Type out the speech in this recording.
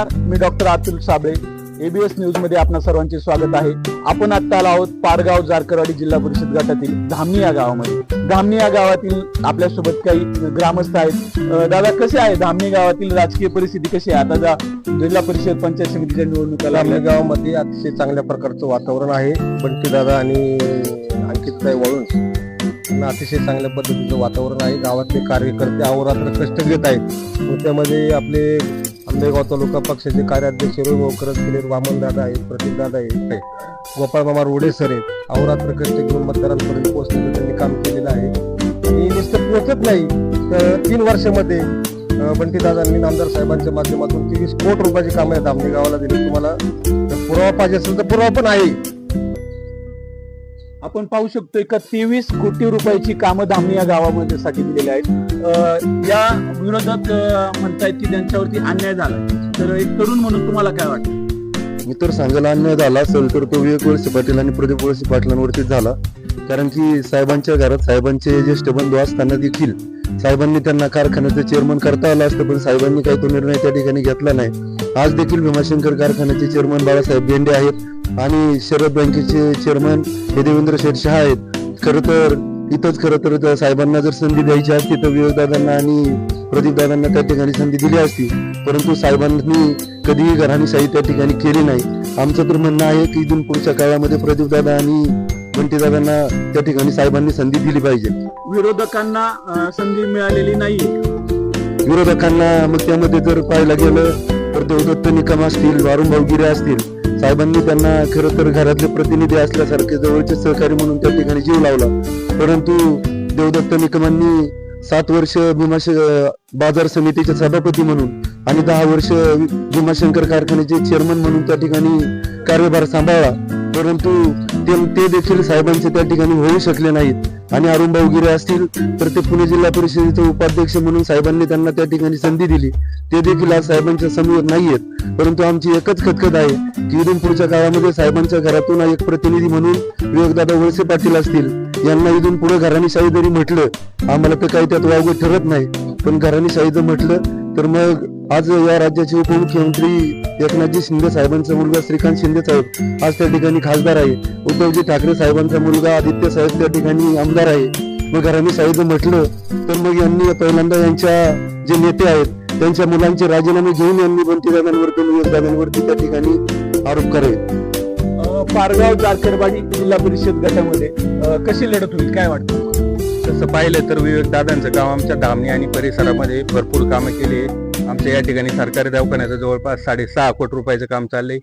मी doctor Atul Sable. ABS न्यूजमध्ये आपणा सर्वांचे स्वागत आहे. आपण आता आलो आहोत पारगाव जारकरवाडी जिल्हा परिषद गटातील धामणी या गावामध्ये. धामणी या गावातील आपल्यासोबत काही ग्रामस्थ आहेत. दादा कसे आहे धामणी गावातील राजकीय परिस्थिती कशी आहे? आता जिल्हा परिषद पंचायत समितीच्या निवडणुका आपल्या गावामध्ये अतिशय चांगल्या प्रकारचं वातावरण आहे. बंटी दादा आणि अंकितताई वळून अतिशय चांगल्या पद्धतीचं वातावरण आहे. गावातले कार्यकर्ते अहोरात्र कष्ट घेत आहेत. त्यामध्ये आपले आंबेगाव तालुका पक्षाचे कार्याध्यक्ष रोहित करत वामन वामनदादा आहेत प्रतीकदादा आहेत. गोपाळ मामा रोडे सर आहेत. अहोरात्र कष्ट घेऊन मतदारांपर्यंत पोहोचण्याचं त्यांनी काम केलेलं आहे. आणि नुसतं पोहोचत नाही. तर तीन वर्षामध्ये बंटीदादांनी नामदार साहेबांच्या माध्यमातून तेवीस कोटी रुपयाची कामं आहेत आमच्या गावाला दिली. तुम्हाला पुरावा पाहिजे असेल तर पुरावा पण आहे. आपण पाहू शकतोय का तेवीस कोटी रुपयाची कामं धामणी या गावामध्ये साठी दिलेली आहेत या विरोधात म्हणतायत की त्यांच्यावरती अन्याय झाला. तर एक तरुण म्हणून तुम्हाला काय वाटतं? मी तर सांगायला अन्याय झाला असेल तर तो विवेक वळसे पाटील आणि प्रदीप वळसे पाटलांवरतीच झाला. कारण की साहेबांच्या घरात साहेबांचे ज्येष्ठ बंधू असताना देखील साहेबांनी त्यांना कारखान्याचं चेअरमन करता आलं असतं पण साहेबांनी काही तो निर्णय त्या ठिकाणी घेतला नाही. आज देखील भीमाशंकर कारखान्याचे चेअरमन बाळासाहेब बेंडे आहेत. आणि शरद बँकेचे चेअरमन हे देवेंद्र शेठ शहा आहेत. खरं तर इथंच खरं तर साहेबांना जर संधी द्यायची असती तर विवेकदादांना आणि प्रदीपदादांना त्या ठिकाणी संधी दिली असती. परंतु साहेबांनी कधीही घराणीशाही त्या ठिकाणी केली नाही. आमचं तर म्हणणं आहे की इथून पुढच्या काळामध्ये प्रदीपदादा आणि बंटीदादांना त्या ठिकाणी साहेबांनी संधी दिली पाहिजे. विरोधकांना संधी मिळालेली नाहीये. विरोधकांना मग त्यामध्ये जर पाहायला गेलं तर देवदत्त निकम असतील वारुण भाऊगिरे असतील साहेबांनी त्यांना खरं तर घरातले प्रतिनिधी असल्यासारखे जवळचे सहकारी म्हणून त्या ठिकाणी जीव लावला. परंतु देवदत्त निकमांनी सात वर्ष भीमाश बाजार समितीचे सभापती म्हणून आणि दहा वर्ष भीमाशंकर कारखान्याचे चेअरमन म्हणून त्या ठिकाणी कार्यभार सांभाळला. परंतु ते ते देखील साहेबांचे त्या ठिकाणी होऊ शकले नाहीत. आणि अरुण भाऊगिरे असतील तर ते पुणे जिल्हा परिषदेचे उपाध्यक्ष म्हणून साहेबांनी त्यांना त्या ठिकाणी संधी दिली. ते देखील आज साहेबांच्या समोर नाहीयेत. परंतु आमची एकच खतखत आहे की इथून पुढच्या काळामध्ये साहेबांच्या घरातून एक प्रतिनिधी म्हणून विवेकदादा वळसे पाटील असतील. यांना इथून पुढे घराणीशाही जरी म्हटलं आम्हाला तर काही त्यात वावगं ठरत नाही. पण घराणीशाही जर म्हटलं तर मग आज या राज्याचे उपमुख्यमंत्री एकनाथजी शिंदे साहेबांचा मुलगा श्रीकांत शिंदे साहेब आज त्या ठिकाणी खासदार आहे. उद्धवजी ठाकरे साहेबांचा मुलगा आदित्य साहेब त्या ठिकाणी आमदार आहे. मग घराणी साहेब म्हटलं तर मग यांनी पहिल्यांदा यांच्या जे नेते आहेत त्यांच्या मुलांचे राजीनामे घेऊन यांनी बंटीदादांवरती विवेकदादांवरती त्या ठिकाणी आरोप करावे. अं, पारगाव जारकरवाडी जिल्हा परिषद गटामध्ये कशी लढत होईल काय वाटतं? तसं पाहिलं तर विवेक दादांचं काम आमच्या धामणी आणि परिसरामध्ये भरपूर कामं केली. आमच्या या ठिकाणी सरकारी दवाखान्याचं जवळपास साडेसहा कोटी रुपयाचं काम चाललंय.